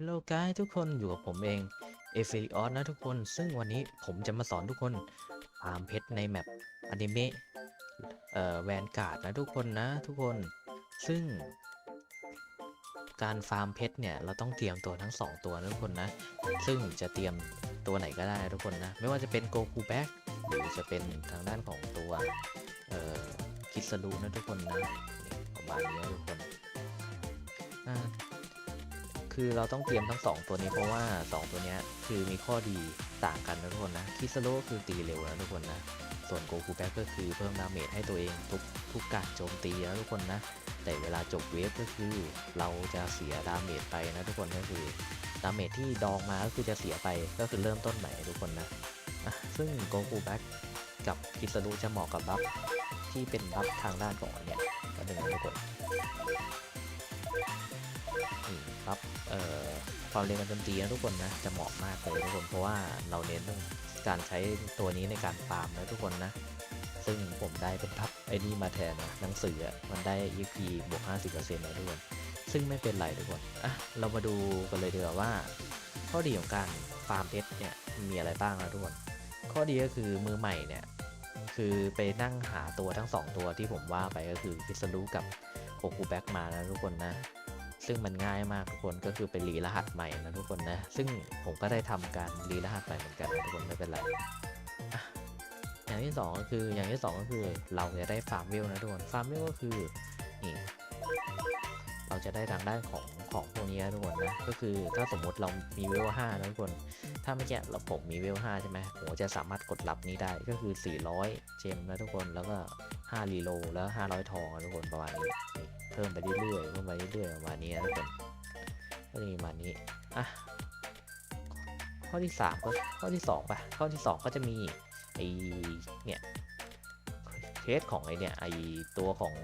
Hello guys ทุกคนอยู่กับผมเองเอฟ i ิออสนะทุกคน ซึ่งวันนี้ผมจะมาสอนทุกคนฟาร์มเพชรในแมปอนิเมะเอ่อแวนการ์ดนะทุกคนนะทุกคน ซึ่ง การฟาร์มเพชรเนี่ย เราต้องเตรียมตัวทั้ง 2 ตัวนะทุกคนนะ ซึ่งจะเตรียมตัวไหนก็ได้นะทุกคนนะ ไม่ว่าจะเป็นโกคูแบ็กหรือจะเป็นทางด้านของตัวเอ่อคิสลูนะทุกคนนะประมาณนี้นะทุกคนอ่า คือเราต้องเตรียมทั้ง 2 ตัวนี้เพราะว่า 2 ตัวนี้คือมีข้อดีต่างกันนะทุกคนนะคิสโลคือตีเร็วนะทุกคนนะ ส่วนโกคูแบ็กก็คือเพิ่มดาเมจให้ตัวเองทุกทุกการโจมตีนะทุกคนนะ แต่เวลาจบเวฟก็คือเราจะเสียดาเมจไปนะทุกคนก็คือดาเมจที่ดองมาก็คือจะเสียไปก็คือเริ่มต้นใหม่ทุกคนนะซึ่งโกคูแบ็กกับคิสโลจะเหมาะกับบัฟที่เป็นบัฟทางด้านของอันเนี่ยก็หนึ่งนะทุกคน ความเร็วการโจมตีนะทุกคนนะจะเหมาะมากเลยทุกคนเพราะว่าเราเน้นเรื่องการใช้ตัวนี้ในการฟาร์มนะทุกคนนะ ซึ่งผมได้เป็นทับไอ้นี่มาแทนนะหนังสืออะมันได้ EP บวก 50%นะทุกคนซึ่งไม่เป็นไรทุกคนอะเรามาดูกันเลยดีกว่าว่า ข้อดีของการฟาร์มเพชรเนี่ยมีอะไรบ้างนะทุกคนข้อดีก็คือมือใหม่เนี่ยคือไปนั่งหาตัวทั้งสองตัวที่ผมว่าไปก็คือพิซลูกับโคคูแบ็กมานะทุกคนนะ ซึ่งมันง่ายมากทุกคนก็คือไปรีรหัสใหม่นะทุกคนนะ ซึ่งผมก็ได้ทำการรีรหัสใหม่เหมือนกันนะทุกคนไม่เป็นไรอย่างที่สองก็คืออย่างที่สองก็คือเราจะได้ฟาร์มเวลนะทุกคนฟาร์มเวลก็คือนี่เราจะได้ทางด้านของของพวกนี้นะทุกคนนะก็คือถ้าสมมติเรามีเวลห้านะทุกคนถ้าเมื่อกี้เราผมมีเวลห้าใช่ไหมผมจะสามารถกดรับนี้ได้ก็คือ 400 เจมนะทุกคนแล้วก็ 5 รีโลแล้ว 500 ทองนะทุกคนประมาณนี้ พิ่มไปเรื่อยๆเพิ่มไปเรื่อยๆประมาณนี้นะทุกคนก็จะมีประมาณนี้อะข้อที่สามก็ข้อที่สองป่ะข้อที่สองก็จะมีไอเนี่ยเคสของไอเนี่ยไอตัวของ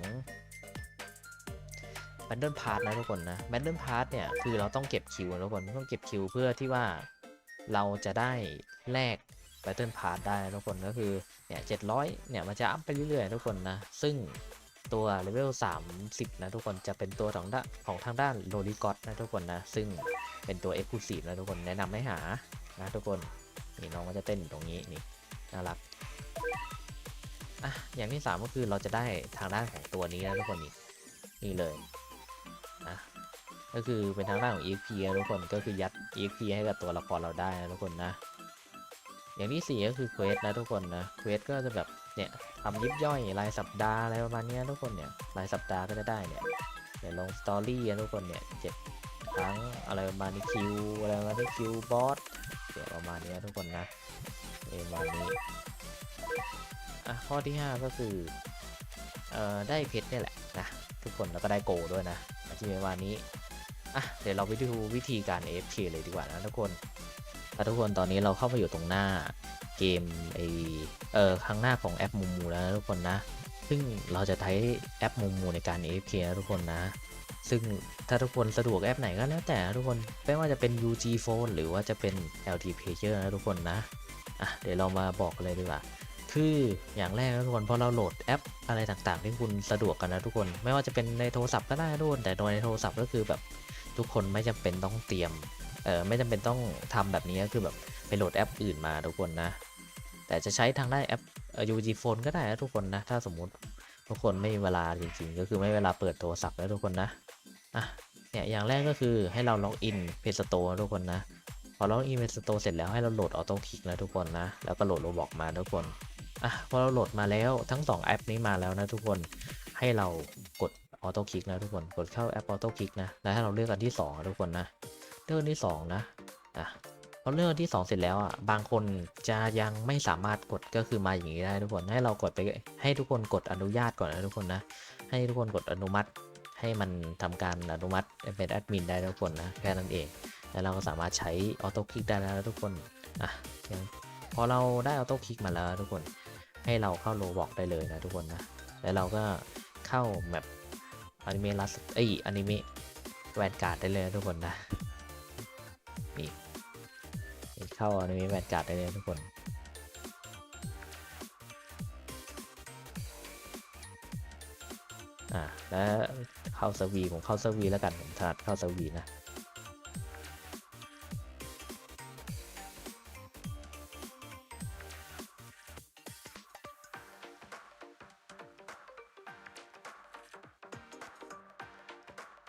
แบนเดิลพาร์ทนะทุกคนนะแบนเดิลพาร์ทเนี่ยคือเราต้องเก็บคิวนะทุกคนต้องเก็บคิวเพื่อที่ว่าเราจะได้แลกแบตเทิลพาร์ทได้นะทุกคนก็คือเนี่ยเจ็ดร้อยเนี่ยมันจะอัพไปเรื่อยๆทุกคนนะซึ่ง ตัวเลเวล 30 นะทุกคนจะเป็นตัวของด้านของทางด้านโรลิกอตนะทุกคนนะ ซึ่งเป็นตัวเอ็กซ์คลูซีฟนะทุกคนแนะนำให้หานะทุกคนนี่น้องก็จะเต้นตรงนี้นี่น่ารักอะอย่างที่สามก็คือเราจะได้ทางด้านของตัวนี้นะทุกคนนี่นี่เลยนะก็คือเป็นทางด้านของ EXP นะทุกคนก็คือยัด EXP ให้กับตัวละครเราได้นะทุกคนนะ อย่างที่สี่ก็คือเควสนะทุกคนนะเควสก็จะแบบ เนี่ยทำยิบย่อยรายสัปดาห์อะไรประมาณนี้ทุกคนเนี่ยรายสัปดาห์ก็จะได้เนี่ยเดี๋ยวลงสตอรี่ทุกคนเนี่ยเจ็ดครั้งอะไรประมาณนี้คิวอะไรประมาณนี้คิวบอสเดี๋ยวประมาณนี้ทุกคนนะเออปรมาณนี้อะข้อที่ห้าก็คือเอ่อได้เพชรเนี่ยแหละนะทุกคนแล้วก็ได้โกด้วยนะอาจจะประมาณนี้อะเดี๋ยวเราไปดูวิธีการ AFK เลยดีกว่านะทุกคนถ้าทุกคนตอนนี้เราเข้ามาอยู่ตรงหน้า เกมไอเออข้างหน้าของแอปมูมูแล้วนะทุกคนนะ ซึ่งเราจะใช้แอปมูมูในการ AFK นะทุกคนนะ ซึ่งถ้าทุกคนสะดวกแอปไหนก็แล้วแต่นะทุกคนไม่ว่าจะเป็น UG Phone หรือว่าจะเป็น LT Player นะทุกคนนะอะเดี๋ยวเรามาบอกเลยดีกว่าคืออย่างแรกนะทุกคนพอเราโหลดแอปอะไรต่างๆ ที่คุณสะดวกกันนะทุกคน ไม่ว่าจะเป็นในโทรศัพท์ก็ได้นะทุกคนแต่โดยในโทรศัพท์ก็คือแบบทุกคนไม่จำเป็นต้องเตรียมเออไม่จำเป็นต้องทำแบบนี้ก็คือแบบ โหลดแอปอื่นมาทุกคนนะ แต่จะใช้ทางได้แอป UG Phone ก็ได้นะทุกคนนะ ถ้าสมมุติทุกคนไม่มีเวลาจริงๆ ก็คือไม่เวลาเปิดโทรศัพท์แล้วทุกคนนะ อะ เนี่ยอย่างแรกก็คือให้เราล็อกอินเพจสโตร์ทุกคนนะ พอล็อกอินเพจสโตร์เสร็จแล้วให้เราโหลดออโต้คลิกนะทุกคนนะ แล้วก็โหลดโรบอกมาทุกคน อะ พอเราโหลดมาแล้วทั้ง 2 แอปนี้มาแล้วนะทุกคน ให้เรากดออโต้คลิกนะทุกคน กดเข้าแอปออโต้คลิกนะ แล้วให้เราเลือกอันที่2นะทุกคนนะ เลือกอันที่2นะ อะ พอเลือกอันที่ 2 เสร็จแล้วอะบางคนจะยังไม่สามารถกดก็คือมาอย่างนี้ได้ทุกคนให้เรากดไปให้ทุกคนกดอนุญาตก่อนนะทุกคนนะให้ทุกคนกดอนุมัติ ให้มันทำการอนุมัติเป็นแอดมินได้ทุกคนนะแค่นั้นเอง แล้วเราก็สามารถใช้ออโต้คลิกได้แล้วนะทุกคนอะย่างพอเราได้ออโต้คลิกมาแล้วทุกคน ให้เราเข้าโลบอกได้เลยนะทุกคนนะแล้วเราก็เข้าแมปอนิเมะลัสเอ้ยอนิเมะแวนการ์ดได้เลยทุกคนนะ เข้าอนิเมะแมทการ์ดได้เลยทุกคนอ่าแล้วเข้าสวีผมเข้าสวีแล้วกันผมถนัดเข้าสวีนะ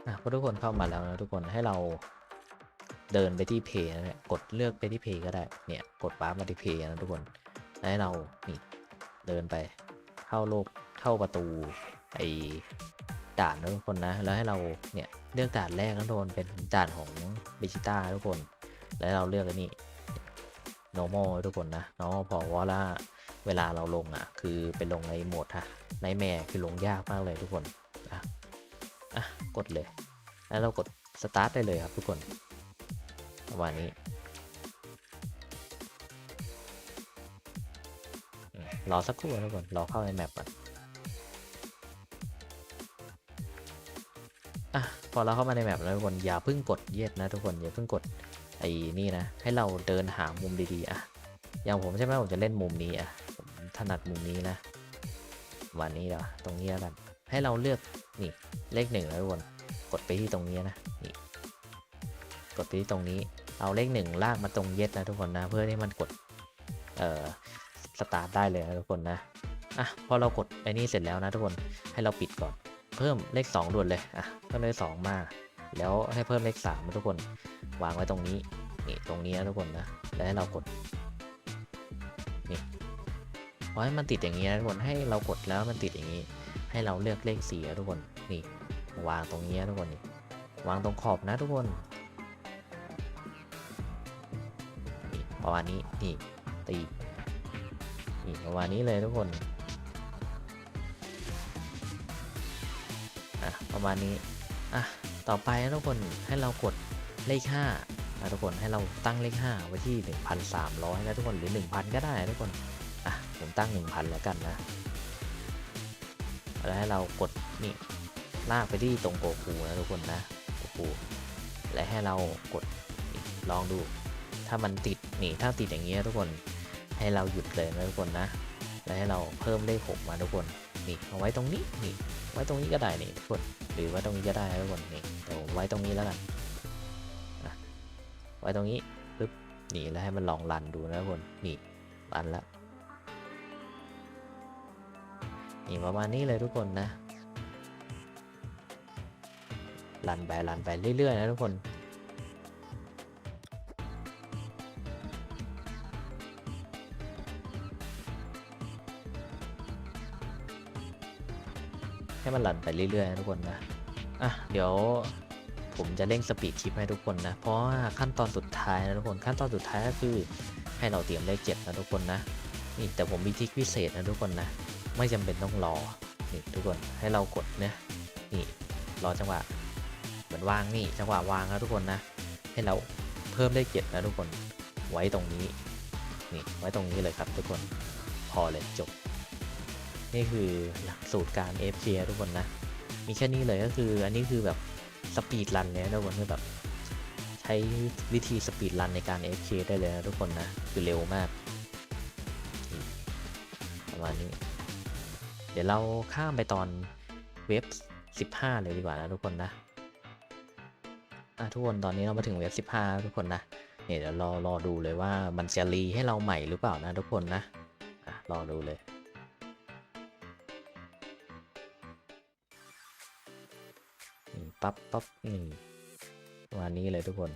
นะพอทุกคนเข้ามาแล้วนะทุกคนให้เรา เดินไปที่เพย์นะเนี่ยกดเลือกไปที่เพย์ก็ได้ เนี่ยกดวาร์ปมาที่เพย์นะทุกคนแล้วให้เรานี่เดินไปเข้าโลกเข้าประตูไอด่านนะทุกคนนะ แล้วให้เราเนี่ยเลือกด่านแรกนะทุกคนเป็นด่านของบิจิต้าทุกคน แล้วเราเลือกอันนี้ normal ทุกคนนะ normal พอว่าละเวลาเราลงอะ คือเป็นลงในโหมดฮะในแม่คือลงยากมากเลยทุกคนอะอะกดเลย แล้วเรากด start ได้เลยครับทุกคน ประมาณนี้อืมรอสักครู่นะทุกคนรอเข้าในแมปก่อนอะพอเราเข้ามาในแมปแล้วทุกคนอย่าเพิ่งกดเย็ดนะทุกคนอย่าเพิ่งกดไอ้นี่นะ ให้เราเดินหามุมดีๆอะอย่างผมใช่ไหมผมจะเล่นมุมนี้อะผมถนัดมุมนี้นะวันนี้เดี๋ยวตรงนี้แล้วกันให้เราเลือกนี่เลขหนึ่งนะทุกคนกดไปที่ตรงนี้นะนี่กดไปที่ตรงนี้ เอาเลขหนึ่งลากมาตรงเย็ดนะทุกคนนะ เพื่อให้มันกดเอ่อสตาร์ทได้เลยนะทุกคนนะอะพอเรากดไอ้นี่เสร็จแล้วนะทุกคนให้เราปิดก่อน เพิ่มเลข 2ด่วนเลยอะเพิ่มเลขสองมาแล้วให้เพิ่มเลขสามนะทุกคนวางไว้ตรงนี้นี่ตรงนี้นะทุกคนนะแล้วให้เรากดนี่พอให้มันติดอย่างนี้นะทุกคนให้เรากดแล้วมันติดอย่างนี้ ให้เราเลือกเลขสี่นะทุกคนนี่วางตรงนี้นะทุกคนนี่วางตรงขอบนะทุกคน ประมาณนี้นี่ตีนี่ประมาณนี้เลยทุกคนอะประมาณนี้อะต่อไปนะทุกคนให้เรากดเลข5นะทุกคนให้เราตั้งเลข 5 ไว้ที่ 1,300 นะทุกคนหรือ 1,000 ก็ได้ทุกคนอะผมตั้ง 1,000 แล้วกันนะแล้วให้เรากดนี่ลากไปที่ตรงโกคูนะทุกคนนะโกคูและให้เรากดลองดู ถ้ามันติดนี่ถ้าติดอย่างเงี้ยทุกคนให้เราหยุดเลยนะทุกคนนะ และให้เราเพิ่มเลขหกมาทุกคนนี่เอาไว้ตรงนี้นี่ไว้ตรงนี้ก็ได้นี่ทุกคนหรือไว้ตรงนี้ก็ได้ทุกคนนี่เดี๋ยวไว้ตรงนี้แล้วกันอะไว้ตรงนี้ปึ๊บนี่แล้วให้มันลองรันดูนะทุกคนนี่รันแล้วนี่ประมาณนี้เลยทุกคนนะรันไปรันไปเรื่อยๆนะทุกคน ให้มันรันไปเรื่อยๆนะทุกคนนะอะเดี๋ยวผมจะเร่งสปีดคลิปให้ทุกคนนะ เพราะว่าขั้นตอนสุดท้ายนะทุกคนขั้นตอนสุดท้ายก็คือให้เราเตรียมเลขเจ็ดนะทุกคนนะนี่แต่ผมมีทิคพิเศษนะทุกคนนะ ไม่จำเป็นต้องรอนี่ทุกคนให้เรากดเนี่ยนี่รอจังหวะเหมือนวางนี่จังหวะวางนะทุกคนนะ ให้เราเพิ่มเลขเจ็ดนะทุกคนไว้ตรงนี้นี่ไว้ตรงนี้เลยครับทุกคนพอเลยจบ นี่คือหลักสูตรการ FK ทุกคนนะ มีแค่นี้เลยก็คืออันนี้คือแบบสปีดรันเลยนะทุกคนคือแบบใช้วิธีสปีดรันในการ FK ได้เลยนะทุกคนนะ คือเร็วมาก ประมาณนี้ เดี๋ยวเราข้ามไปตอนเว็บ 15 เลยดีกว่านะทุกคนนะอะทุกคนตอนนี้เรามาถึงเว็บ 15 ทุกคนนะเนี่ยเดี๋ยวรอรอดูเลยว่ามันจะรีให้เราใหม่หรือเปล่านะทุกคนนะอะรอดูเลย ปั๊บปั๊บนี่ประมาณนี้เลยทุกคน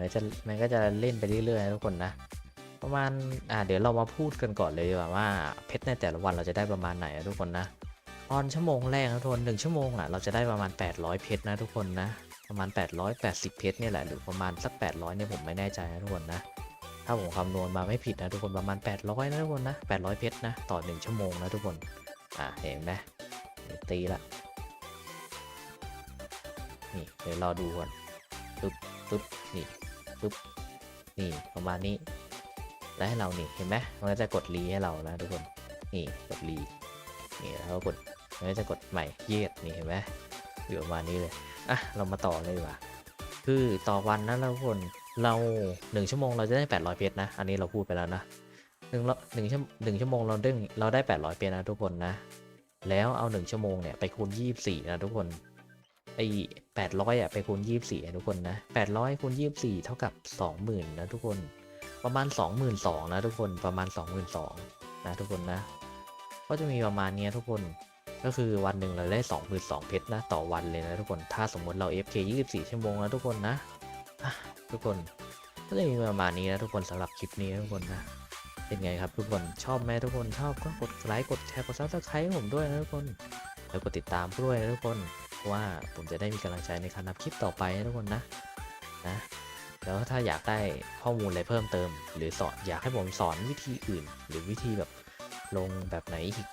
มันจะมันก็จะเล่นไปเรื่อยๆนะทุกคนนะ ประมาณ อ่า เดี๋ยวเรามาพูดกันก่อนเลยดีกว่าว่าเพชรในแต่ละวันเราจะได้ประมาณไหนนะทุกคนนะตอนชั่วโมงแรกนะทุกคนหนึ่งชั่วโมงอะเราจะได้ประมาณ 800 เพชรนะทุกคนนะ ประมาณ 880 เพชรเนี่ยแหละหรือประมาณสัก 800เนี่ยผมไม่แน่ใจนะทุกคนนะ ถ้าผมคำนวณมาไม่ผิดนะทุกคนประมาณ 800 นะทุกคนนะ 800 เพชรนะต่อ 1 ชั่วโมงนะทุกคน อ่าเห็นไหมตีละ นี่เดี๋ยวรอดูก่อนปึ๊บปึ๊บนี่ปุ๊บนี่ประมาณนี้ แล้วให้เรานี่เห็นไหมมันก็จะกดรีให้เรานะทุกคน นี่กดรีนี่แล้วก็กดมันก็จะกดใหม่เยียดนี่เห็นไหม อยู่ประมาณนี้เลยอะเรามาต่อเลยดีกว่าคือต่อวันนะทุกคนเราหนึ่งชั่วโมงเราจะได้ 800 เพชรนะ อันนี้เราพูดไปแล้วนะหนึ่งหนึ่งชั่วหนึ่งชั่วโมงเราได้เราได้ 800 เพชรนะทุกคนนะ แล้วเอา 1 ชั่วโมงเนี่ยไปคูณ 24 นะทุกคนไอ้แปดร้อยอะไปคูณยี่สี่ทุกคนนะแปดร้อยคูณยี่สี่เท่ากับสองหมื่นนะทุกคน ประมาณสองหมื่นสองนะทุกคน ประมาณสองหมื่นสองนะทุกคนนะ ก็จะมีประมาณเนี้ยทุกคน ก็คือวันหนึ่งเราได้สองหมื่นสองเพชรนะต่อวันเลยนะทุกคนถ้าสมมติเรา FK 24 ชั่วโมงนะทุกคนนะทุกคนก็จะมีประมาณนี้นะทุกคนสำหรับคลิปนี้นะทุกคนนะเป็นไงครับทุกคนชอบไหมทุกคนชอบก็กดไลค์กดแชร์กดซับสไครต์ผมด้วยนะทุกคนแล้วกดติดตามด้วยนะทุกคนเพราะว่าผมจะได้มีกำลังใจในการทำคลิปต่อไปนะทุกคนนะนะแล้วถ้าอยากได้ข้อมูลอะไรเพิ่มเติม หรือสอนอยากให้ผมสอนวิธีอื่น หรือวิธีแบบลงแบบไหนอีก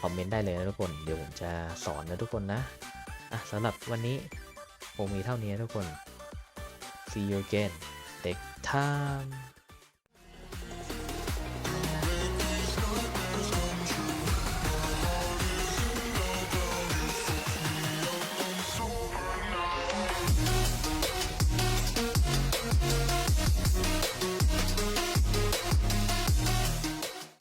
คอมเมนต์ได้เลยนะทุกคน เดี๋ยวผมจะสอนนะทุกคนนะอะสำหรับวันนี้คงมีเท่านี้นะทุกคน see you again next time